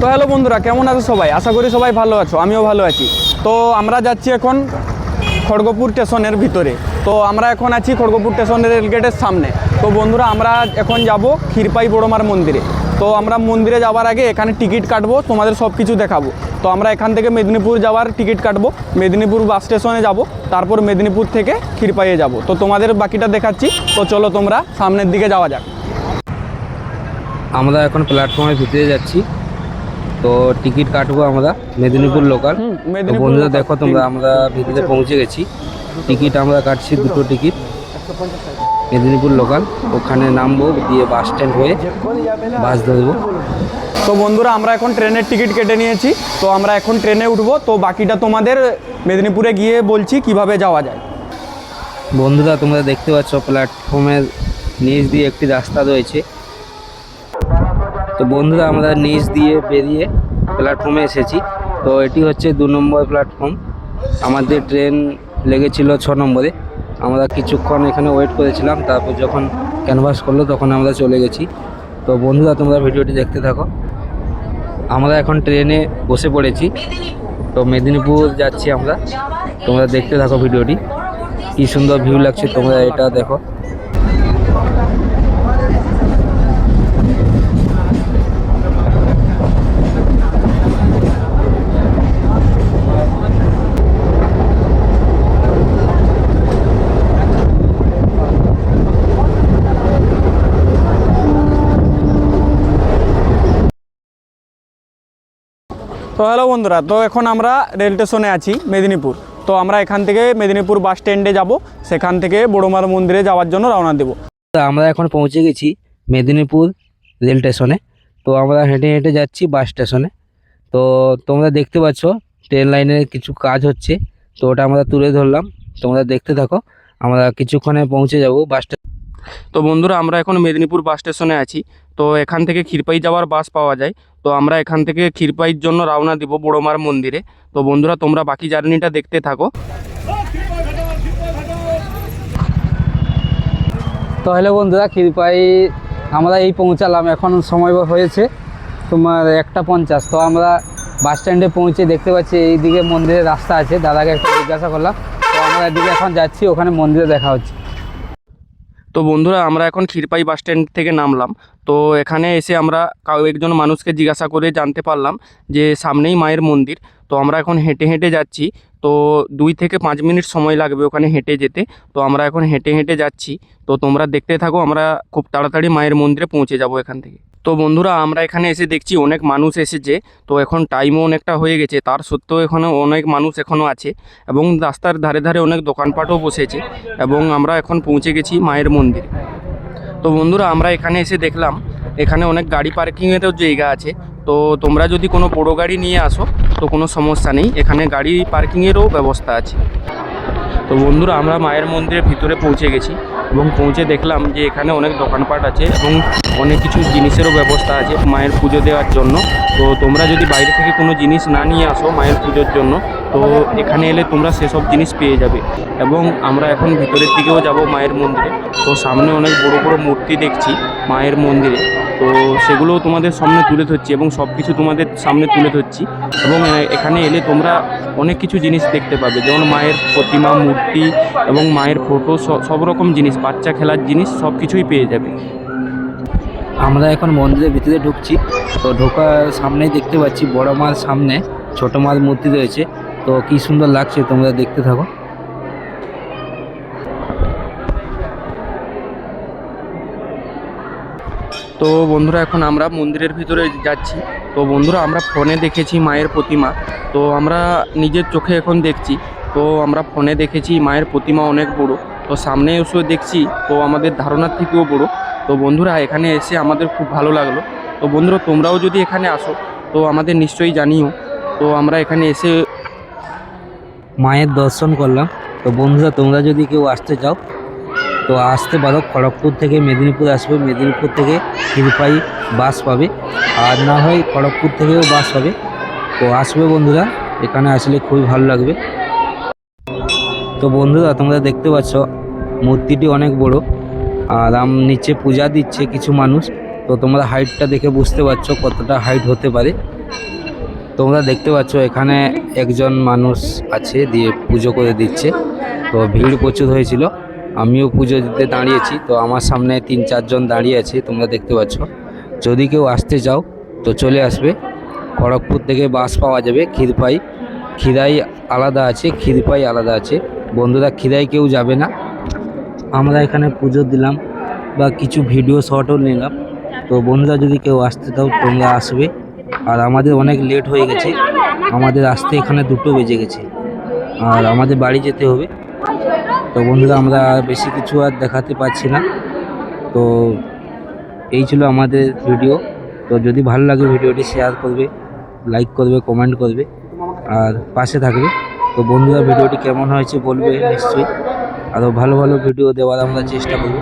তো হ্যালো বন্ধুরা, কেমন আছো সবাই? আশা করি সবাই ভালো আছো, আমিও ভালো আছি। তো আমরা যাচ্ছি এখন খড়গপুর স্টেশনের ভিতরে। তো আমরা এখন আছি খড়গপুর স্টেশনের রেলগেটের সামনে। তো বন্ধুরা, আমরা এখন যাব ক্ষীরপাই বড়মার মন্দিরে। তো আমরা মন্দিরে যাওয়ার আগে এখানে টিকিট কাটবো, তোমাদের সব কিছু দেখাবো। তো আমরা এখান থেকে মেদিনীপুর যাওয়ার টিকিট কাটবো। মেদিনীপুর বাস স্টেশনে যাব, তারপর মেদিনীপুর থেকে ক্ষীরপাইয়ে যাব। তো তোমাদের বাকিটা দেখাচ্ছি। তো চলো তোমরা সামনের দিকে যাওয়া যাক। আমরা এখন প্ল্যাটফর্মের ভিতরে যাচ্ছি। তো টিকিট কাটবো আমরা মেদিনীপুর লোকাল বন্ধুরা দেখো তোমরা আমরা ভিতরে পৌঁছে গেছি। টিকিট আমরা কাটছি দুটো টিকিট। মেদিনীপুর লোকাল ওখানে নামবো দিয়ে বাস স্ট্যান্ড হয়ে বাস ধরবো। তো বন্ধুরা আমরা এখন ট্রেনের টিকিট কেটে নিয়েছি। তো আমরা এখন ট্রেনে উঠবো। তো বাকিটা তোমাদের মেদিনীপুরে গিয়ে বলছি কীভাবে যাওয়া যায়। বন্ধুরা তোমরা দেখতে পাচ্ছ প্ল্যাটফর্মের নিচ দিয়ে একটি রাস্তা রয়েছে। তো বন্ধুরা, আমরা নিচ দিয়ে বেরিয়ে প্ল্যাটফর্মে এসেছি। তো এটি হচ্ছে দু নম্বর প্ল্যাটফর্ম আমাদের ট্রেন লেগেছিল ছ নম্বরে। আমরা কিছুক্ষণ এখানে ওয়েট করেছিলাম, তারপর যখন ক্যানভাস করল, তখন আমরা চলে গেছি। তো বন্ধুরা, তোমরা ভিডিওটি দেখতে থাকো। আমরা এখন ট্রেনে বসে পড়েছি। তো মেদিনীপুর যাচ্ছি আমরা। তোমরা দেখতে থাকো ভিডিওটি। কি সুন্দর ভিউ লাগছে, তোমরা এটা দেখো। তো হ্যালো বন্ধুরা, তো এখন আমরা রেল স্টেশনে আছি, মেদিনীপুর। তো আমরা এখান থেকে মেদিনীপুর বাস স্ট্যান্ডে যাব, সেখান থেকে বড়মার মন্দিরে যাওয়ার জন্য রওনা দেব। আমরা এখন পৌঁছে গেছি মেদিনীপুর রেল স্টেশনে। তো আমরা হেঁটে হেঁটে যাচ্ছি বাস স্টেশনে। তো তোমরা দেখতে পাচ্ছ, ট্রেন লাইনের কিছু কাজ হচ্ছে। তো ওটা আমরা তুলে ধরলাম, তোমরা দেখতে থাকো। আমরা কিছুক্ষণে পৌঁছে যাব বাস তো বন্ধুরা, আমরা এখন মেদিনীপুর বাস স্টেশনে আছি। তো এখান থেকে ক্ষীরপাই যাওয়ার বাস পাওয়া যায়। তো আমরা এখান থেকে ক্ষীরপাইয়ের জন্য রওনা দিব বড়মার মন্দিরে। তো বন্ধুরা, তোমরা বাকি জার্নিটা দেখতে থাকো। তো হ্যালো বন্ধুরা, ক্ষীরপাই আমরা এই পৌঁছালাম। এখন সময় হয়েছে তোমার একটা পঞ্চাশ। তো আমরা বাস স্ট্যান্ডে পৌঁছে দেখতে পাচ্ছি এইদিকে মন্দিরের রাস্তা আছে। দাদাকে একটু জিজ্ঞাসা করলাম। তো আমরা এদিকে এখন যাচ্ছি, ওখানে মন্দিরে দেখা হচ্ছে। তো বন্ধুরা, আমরা এখন ক্ষীরপাই বাস স্ট্যান্ড থেকে নামলাম। তো এখানে এসে আমরা একজন মানুষকে জিজ্ঞাসা করে জানতে পারলাম যে সামনেই মায়ের মন্দির। তো আমরা এখন হেঁটে হেঁটে যাচ্ছি। তো দুই থেকে পাঁচ মিনিট সময় লাগবে ওখানে হেঁটে যেতে। তো আমরা এখন হেঁটে হেঁটে যাচ্ছি। তো তোমরা দেখতে থাকো, আমরা খুব তাড়াতাড়ি মায়ের মন্দিরে পৌঁছে যাব এখান থেকে। তো বন্ধুরা, আমরা এখানে এসে দেখছি অনেক মানুষ এসেছে। তো এখন টাইমও অনেকটা হয়ে গেছে। তার সত্ত্বেও এখানে অনেক মানুষ এখনও আছে এবং রাস্তার ধারে ধারে অনেক দোকানপাটও বসেছে এবং আমরা এখন পৌঁছে গেছি মায়ের মন্দিরে। তো বন্ধুরা, আমরা এখানে এসে দেখলাম, এখানে অনেক গাড়ি পার্কিংয়েরও জায়গা আছে। তো তোমরা যদি কোনো বড়ো গাড়ি নিয়ে আসো, তো কোনো সমস্যা নেই। এখানে গাড়ি পার্কিংয়েরও ব্যবস্থা আছে। তো বন্ধুরা, আমরা মায়ের মন্দিরের ভিতরে পৌঁছে গেছি এবং পৌঁছে দেখলাম যে এখানে অনেক দোকানপাট আছে এবং অনেক কিছু জিনিসেরও ব্যবস্থা আছে মায়ের পুজো দেওয়ার জন্য। তো তোমরা যদি বাইরে থেকে কোনো জিনিস না নিয়ে আসো মায়ের পুজোর জন্য, তো এখানে এলে তোমরা সেসব জিনিস পেয়ে যাবে। এবং আমরা এখন ভিতরের দিকেও যাব মায়ের মন্দিরে। তো সামনে অনেক বড় বড় মূর্তি দেখছি মায়ের মন্দিরে। তো সেগুলোও তোমাদের সামনে তুলে ধরছি এবং সব কিছু তোমাদের সামনে তুলে ধরছি। এবং এখানে এলে তোমরা অনেক কিছু জিনিস দেখতে পাবে, যেমন মায়ের প্রতিমা, মূর্তি এবং মায়ের ফটো সব রকম জিনিস, বাচ্চা খেলার জিনিস সব কিছুই পেয়ে যাবে। আমরা এখন মন্দিরের ভিতরে ঢুকছি। তো ঢোকার সামনেই দেখতে পাচ্ছি বড় মার সামনে ছোট মার মূর্তি রয়েছে। তো কি সুন্দর লাগছে তোমরা দেখতে থাকো। তো বন্ধুরা, এখন আমরা মন্দিরের ভিতরে যাচ্ছি। তো বন্ধুরা, আমরা ফোনে দেখেছি মায়ের প্রতিমা। তো আমরা নিজের চোখে এখন দেখছি। তো আমরা ফোনে দেখেছি মায়ের প্রতিমা অনেক বড়। তো সামনে এসে দেখছি, তো আমাদের ধারণার থেকেও বড়। তো বন্ধুরা, এখানে এসে আমাদের খুব ভালো লাগল। তো বন্ধুরা, তোমরাও যদি এখানে আসো, তো আমাদের নিশ্চয়ই জানিও। তো আমরা এখানে এসে মায়ের দর্শন করলাম। তো বন্ধুরা, তোমরা যদি কেউ আসতে চাও তো আসতে পারো, খড়গপুর থেকে মেদিনীপুর আসবে। মেদিনীপুর থেকে ক্ষীরপাই বাস পাবে। আর না হয় খড়গপুর থেকেও বাস পাবে তো আসবে বন্ধুরা, এখানে আসলে খুবই ভালো লাগবে। তো বন্ধুরা, তোমরা দেখতে পাচ্ছ, মূর্তিটি অনেক বড়। আর আম নিচে পূজা দিচ্ছে কিছু মানুষ। তো তোমরা হাইটটা দেখে বুঝতে পারছ কতটা হাইট হতে পারে। তোমরা দেখতে পাচ্ছ, এখানে একজন মানুষ আছে, দিয়ে পুজো করে দিচ্ছে। তো ভিড় প্রচুর হয়েছিল। আমিও পুজো দিতে দাঁড়িয়েছি, তো আমার সামনে তিন চারজন দাঁড়িয়ে আছে, তোমরা দেখতে পাচ্ছ। যদি কেউ আসতে চাও, তো চলে আসবে। খড়গপুর থেকে বাস পাওয়া যাবে, ক্ষীরপাই। খিরাই আলাদা আছে, ক্ষীরপাই আলাদা আছে। বন্ধুরা খিরাই কেউ যাবে না। আমরা এখানে পুজো দিলাম বা কিছু ভিডিও শটও নিলাম। তো বন্ধুরা, যদি কেউ আসতে দাও তোমরা আসবে। আর আমাদের অনেক লেট হয়ে গেছে। আমাদের আসতে এখানে দুটো বেজে গেছে। আর আমাদের বাড়ি যেতে হবে। তো বন্ধুরা, আমরা বেশি কিছু আর দেখাতে পারছি না। তো এই ছিল আমাদের ভিডিও তো যদি ভালো লাগে ভিডিওটি শেয়ার করবে লাইক করবে কমেন্ট করবে, আর পাশে থাকবে। তো বন্ধুরা, ভিডিওটি কেমন হয়েছে বলবে নিশ্চয়ই। আরও ভালো ভালো ভিডিও দেওয়ার আমরা চেষ্টা করব।